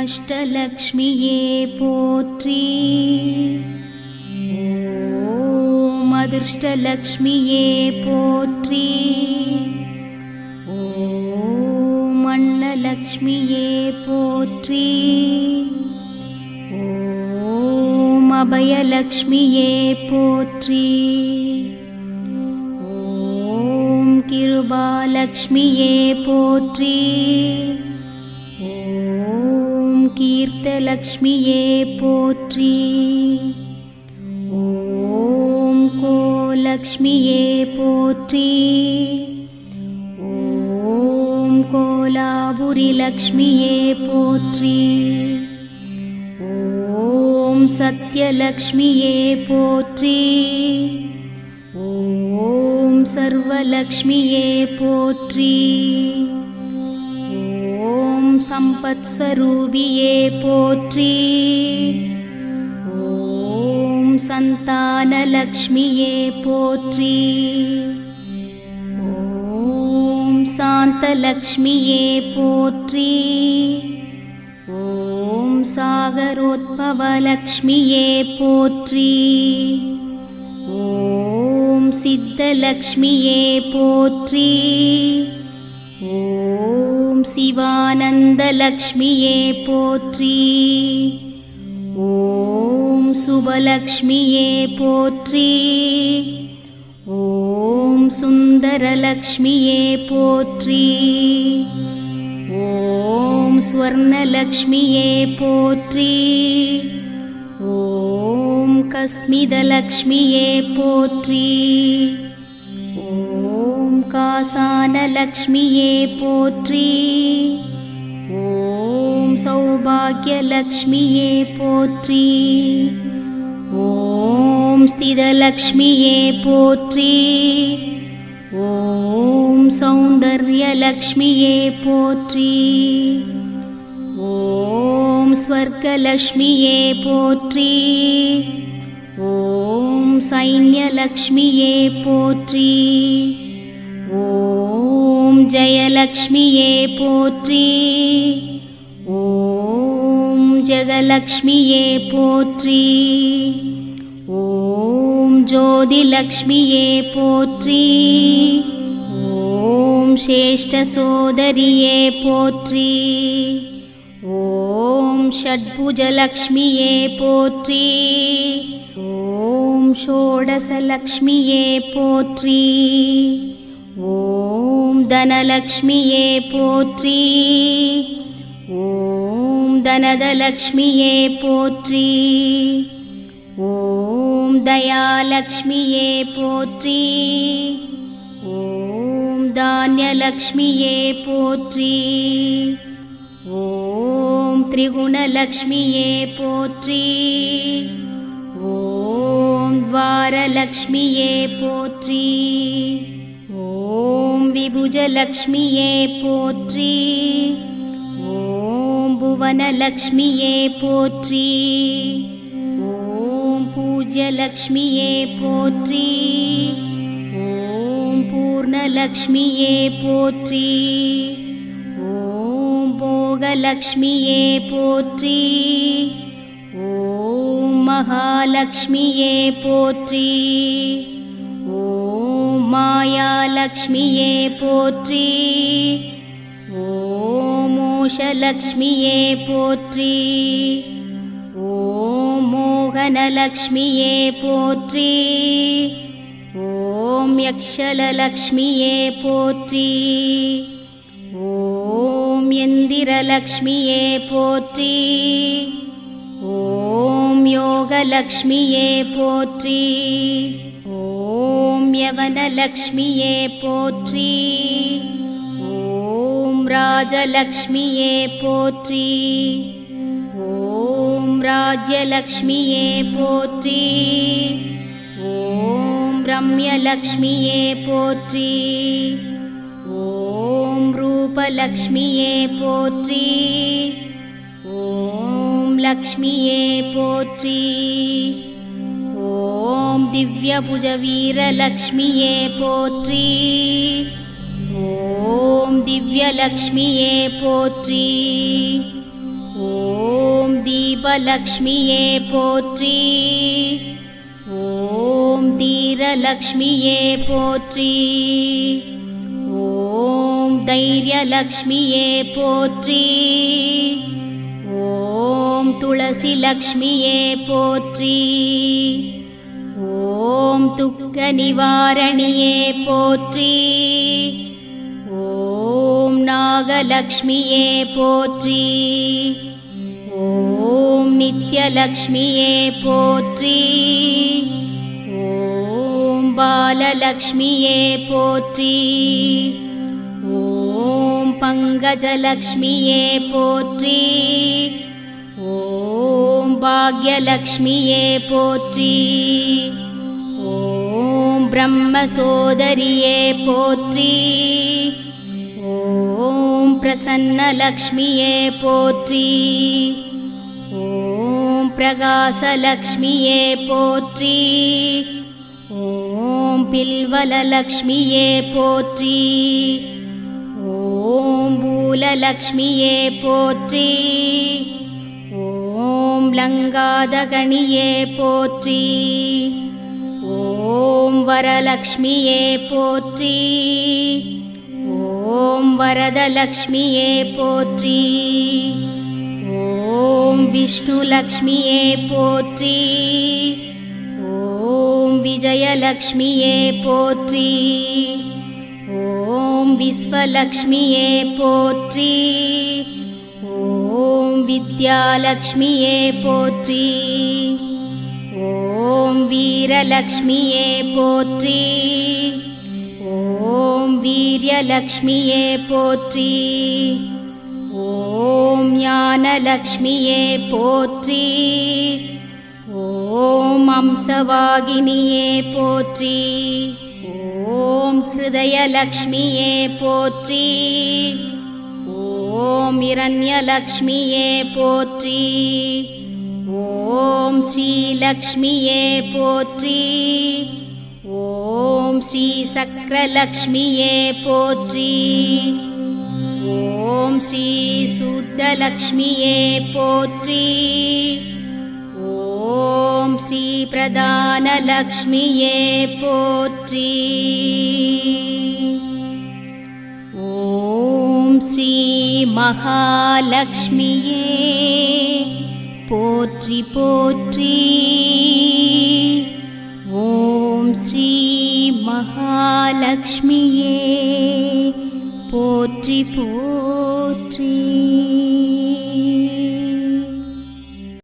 अष्टलक्ष्मीये पोत्री। ॐ अदृष्टलक्ष्मीये पोत्री। ॐ मण्डलक्ष्मीये पोत्री। ॐ अभयलक्ष्मीये पोत्री। ॐ किरुबालक्ष्मीये पोत्री। ஓம் கீர்த்தலக்ஷ்மியே போற்றி. ஓம் கோலக்ஷ்மியே போற்றி. ஓம் கோலாபுரிலக்ஷ்மியே போற்றி. ஓம் சத்யலக்ஷ்மியே போற்றி. ஓம் சர்வலக்ஷ்மியே போற்றி. सम्पत्स्वरूपिये पोत्री। ॐ सन्तानलक्ष्मीये पोत्री। ॐ शान्तलक्ष्मीये पोत्री। ॐ सागरोद्भवलक्ष्मीये पोत्री। ॐ सिद्धलक्ष्मिये पोत्री। ॐ शिवानन्दलक्ष्मीये पौत्री। ॐ सुबलक्ष्मीये पौत्री। ॐ सुन्दरलक्ष्मीये पौत्री। ॐ स्वर्णलक्ष्मीये पौत्री। ॐ कस्मिदलक्ष्मीये पोत्री। கஸ்மிதலக்ஷ்மியே போற்றி. ஓம் சௌபாகியலக்ஷ்மியே போற்றி. ஓம் ஸ்திதலக்ஷ்மியே போற்றி. ஓம் சௌந்தர்யலக்ஷ்மியே போற்றி. ஓம் ஸ்வர்கலக்ஷ்மியே போற்றி. ஓம் சைன்யலக்ஷ்மியே போற்றி. ஜெயலக்ஷ்மியே போற்றி. ஓம் ஜெகலக்ஷ்மியே போற்றி. ஓம் ஜோதிலக்ஷ்மியே போற்றி. ஓம் சேஷ்ட சோதரியே போற்றி. ஓம் ஷட்புஜலக்ஷ்மியே போற்றி. ஓம் ஷோடசலக்ஷ்மியே போற்றி. ஓம் धनलक्ष्मिये पौत्री। ॐ धनदलक्ष्मिये पौत्री। ॐ दयालक्ष्मिये पौत्री। ॐ धान्यलक्ष्मिये पौत्री। ॐ त्रिगुणलक्ष्मिये पौत्री। ॐ द्वारलक्ष्मिये पोत्री। ஓம் விபுஜலக்ஷ்மியே போற்றி ஓம் புவனலக்ஷ்மியே போற்றி ஓம் பூஜ்யலக்ஷ்மியே போற்றி ஓம் பூர்ணலக்ஷ்மியே போற்றி ஓம் போகலக்ஷ்மியே போற்றி ஓம் மகாலக்ஷ்மியே போற்றி ஓம் மாயாலக்ஷ்மியே போற்றி. ஓம் மோஷலக்ஷ்மியே போற்றி. ஓம் மோகனலக்ஷ்மியே போற்றி. ஓம் யக்ஷலலக்ஷ்மியே போற்றி. ஓம் எந்திரலக்ஷ்மியே போற்றி. ஓம் யோகலக்ஷ்மியே போற்றி. ॐ यवनलक्ष्म्ये यवनलक्ष्मीयेपौत्री ॐ राजलक्ष्म्ये राजलक्ष्मीयेपौी ॐ राज्यलक्ष्म्ये राज्यलक्ष्मीयेपोत्री ॐ रम्यलक्ष्म्ये पौत्री। ॐ रूपलक्ष्म्ये रूपलक्ष्मीयेपौत्री ॐ लक्ष्म्ये पोत्री। ॐ दिव्यभुजवीरलक्ष्मीये पोत्री ॐ दिव्यलक्ष्मीये पोत्री ॐ दीपलक्ष्मीये पोत्री ॐ धीरलक्ष्मीये पोत्री ॐ धैर्यलक्ष्मीये पोत्री ॐ तुळसीलक्ष्मीये पोत्री ॐ तुकनिवारणीये पोत्री ॐ नागलक्ष्मीये पोत्री ॐ नित्यलक्ष्मीये पोत्री ॐ बालक्ष्मीये पोत्री ॐ पङ्कजलक्ष्मीये पोत्री ॐ भाग्यलक्ष्मीये पोत्री பாக்யலக்ஷ்மியே போற்றி ஓம் பிரம்மசோதரியே போற்றி ஓம் பிரசன்னலக்ஷ்மியே போற்றி ஓம் பிரகாசலக்ஷ்மியே போற்றி ஓம் பில்வலலக்ஷ்மியே போற்றி ஓம் பூலலக்ஷ்மியே போற்றி ஓம் லங்காதகணியே போற்றி ஓம் வரலக்ஷ்மியே போற்றி. ஓம் வரதலக்ஷ்மியே போற்றி. ஓம் விஷ்ணுலக்ஷ்மியே போற்றி. ஓம் விஜயலக்ஷ்மியே போற்றி. ஓம் விஸ்வலக்ஷ்மியே போற்றி. ஓம் வித்யாலக்ஷ்மியே போற்றி. ஓம் வீரலக்ஷ்மியே போற்றி. ஓம் வீரியலக்ஷ்மியே போற்றி. ஓம் ஞானலக்ஷ்மியே போற்றி. ஓம் அம்சவாகினியே போற்றி. ஓம் ஹிருதயலக்ஷ்மியே போற்றி. ஓம் இரண்யலக்ஷ்மியே போற்றி. श्रीलक्ष्मीये पोत्री। ॐ श्रीशक्रलक्ष्मीये पोत्री। ॐ श्रीशुद्धलक्ष्मीये पोत्री। ॐ श्रीप्रधानलक्ष्मीये पोत्री। ॐ श्रीमहालक्ष्मीये போற்றி போற்றி. ஓம் ஸ்ரீ மகாலட்சுமியே போற்றி போற்றி.